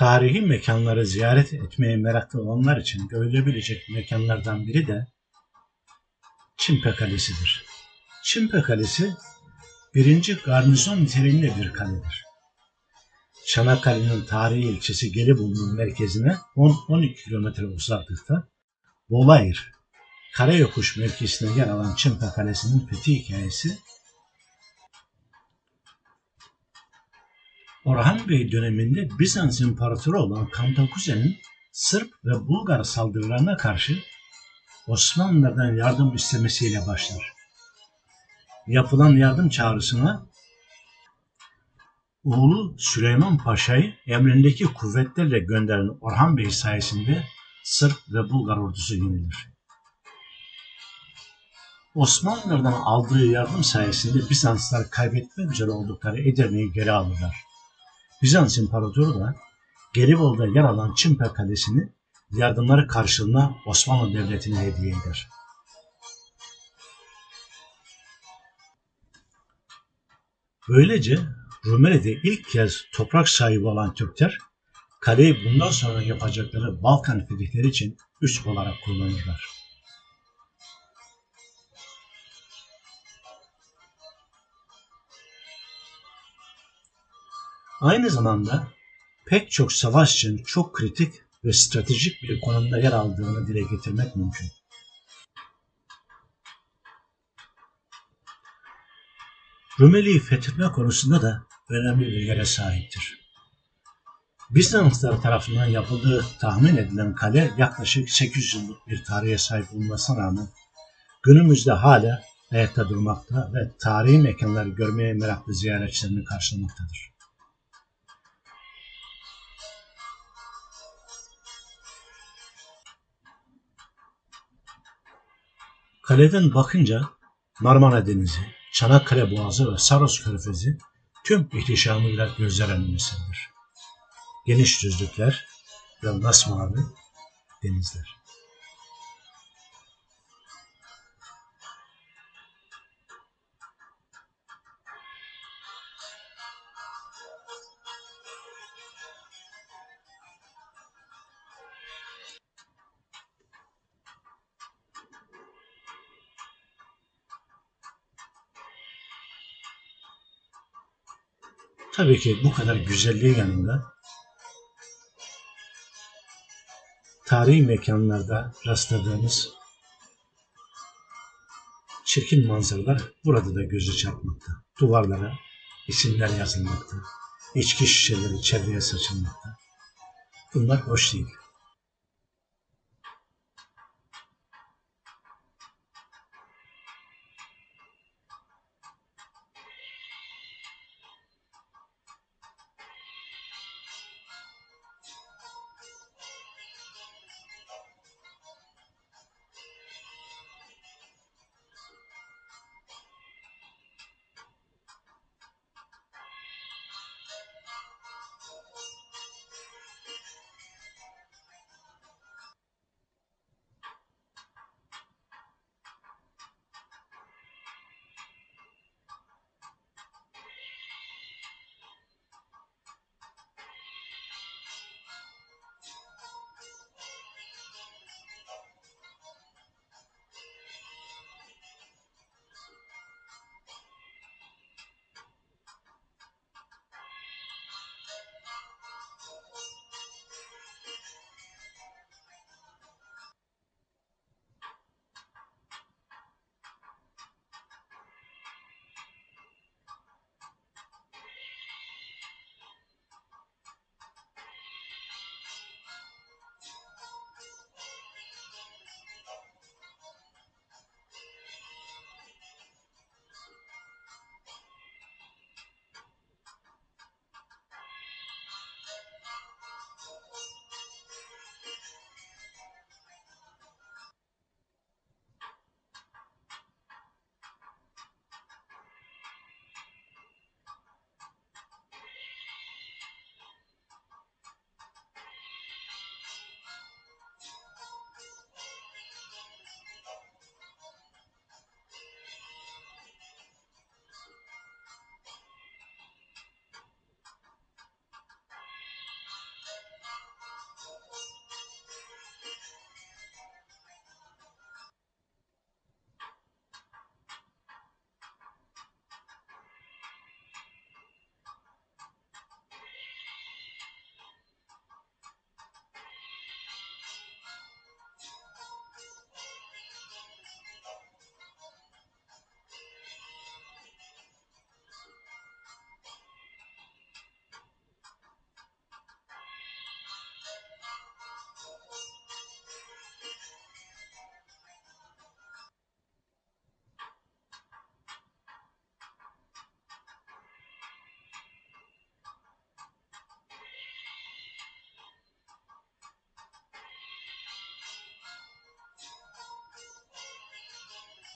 Tarihi mekanları ziyaret etmeye meraklı olanlar için görülebilecek mekanlardan biri de Çimpe Kalesi'dir. Çimpe Kalesi, birinci garnizon niteliğinde bir kaledir. Çanakkale'nin tarihi ilçesi Gelibolu'nun merkezine 10-12 kilometre uzaklıkta Bolayır, Karayokuş mevkisine yer alan Çimpe Kalesi'nin fethi hikayesi Orhan Bey döneminde Bizans İmparatoru olan Kantakuze'nin Sırp ve Bulgar saldırılarına karşı Osmanlılardan yardım istemesiyle başlar. Yapılan yardım çağrısına oğlu Süleyman Paşa'yı emrindeki kuvvetlerle gönderen Orhan Bey sayesinde Sırp ve Bulgar ordusu yenilir. Osmanlılardan aldığı yardım sayesinde Bizanslar kaybetmek üzere oldukları Edirne'yi geri alırlar. Bizans İmparatoru da Gelibolu'da yer alan Çimpe Kalesi'ni yardımları karşılığında Osmanlı Devleti'ne hediye eder. Böylece Rumeli'de ilk kez toprak sahibi olan Türkler, kaleyi bundan sonra yapacakları Balkan fetihleri için üs olarak kullanırlar. Aynı zamanda pek çok savaş için çok kritik ve stratejik bir konumda yer aldığını dile getirmek mümkün. Rumeli'yi fethetme konusunda da önemli bir yere sahiptir. Bizanslar tarafından yapıldığı tahmin edilen kale yaklaşık 800 yıllık bir tarihe sahip olmasına rağmen günümüzde hala ayakta durmakta ve tarihi mekanları görmeye meraklı ziyaretçilerini karşılamaktadır. Kaleden bakınca Marmara Denizi, Çanakkale Boğazı ve Saros Körfezi tüm ihtişamıyla gözler önündesindir. Geniş düzlükler ve masmavi denizler. Tabii ki bu kadar güzelliği yanında tarihi mekanlarda rastladığımız çirkin manzaralar burada da gözü çarpmakta. Duvarlara isimler yazılmakta. içki şişeleri çevreye saçılmakta. Bunlar hoş değil.